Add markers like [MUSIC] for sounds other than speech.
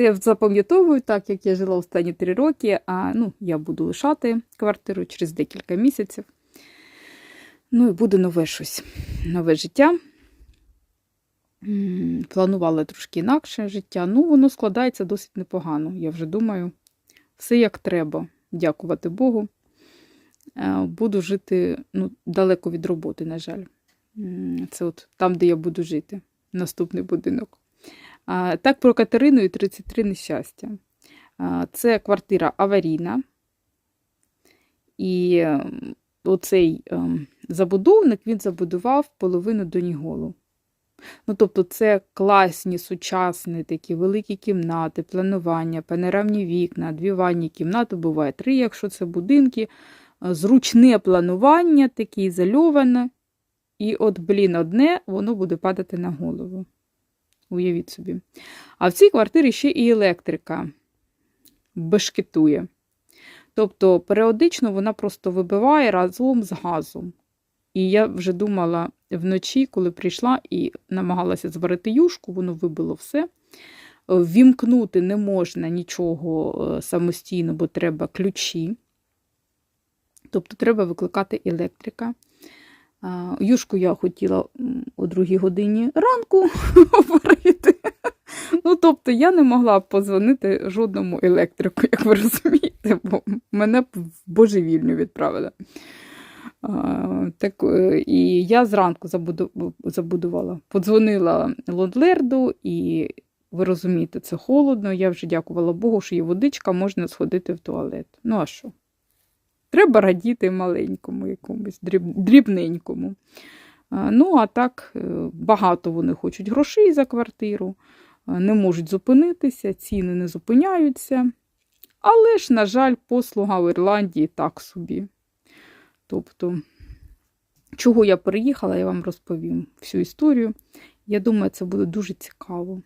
Це я запам'ятовую, так як я жила останні три роки, а ну, я буду лишати квартиру через декілька місяців. Ну і буде нове щось, нове життя. Планувала трошки інакше життя. Ну, воно складається досить непогано. Я вже думаю, все як треба. Дякувати Богу. Е, Буду жити ну, далеко від роботи, на жаль. Це от там, де я буду жити. Наступний будинок. Так, про Катерину і 33 нещастя. Це квартира аварійна. І ем, оцей ем, забудовник він забудував половину доніголу. Ну, тобто, це класні, сучасні такі великі кімнати, планування, панорамні вікна, дві ванні кімнати, буває три, якщо це будинки, е, зручне планування, таке ізольоване. І от, блін, одне, воно буде падати на голову. Уявіть собі. А в цій квартирі ще і електрика бешкетує. Тобто, періодично вона просто вибиває разом з газом. І я вже думала вночі, коли прийшла і намагалася зварити юшку, воно вибило все. Ввімкнути не можна нічого е, самостійно, бо треба ключі. Тобто треба викликати електрика. Юшку я хотіла другій годині ранку [LAUGHS] варити. Ну, тобто, я не могла б позвонити жодному електрику, як ви розумієте, бо мене в божевільню відправили. А, так, е, і я зранку забуду, забудувала, подзвонила Лодлерду, і ви розумієте, це холодно. Я вже дякувала Богу, що є водичка, можна сходити в туалет. Ну, а що? Треба радіти маленькому якомусь, дріб, дрібненькому. А, Ну, а так, е, багато вони хочуть грошей за квартиру, не можуть зупинитися, ціни не зупиняються. Але ж, на жаль, послуга в Ірландії так собі. Тобто, чого я переїхала, я вам розповім всю історію. Я думаю, це буде дуже цікаво.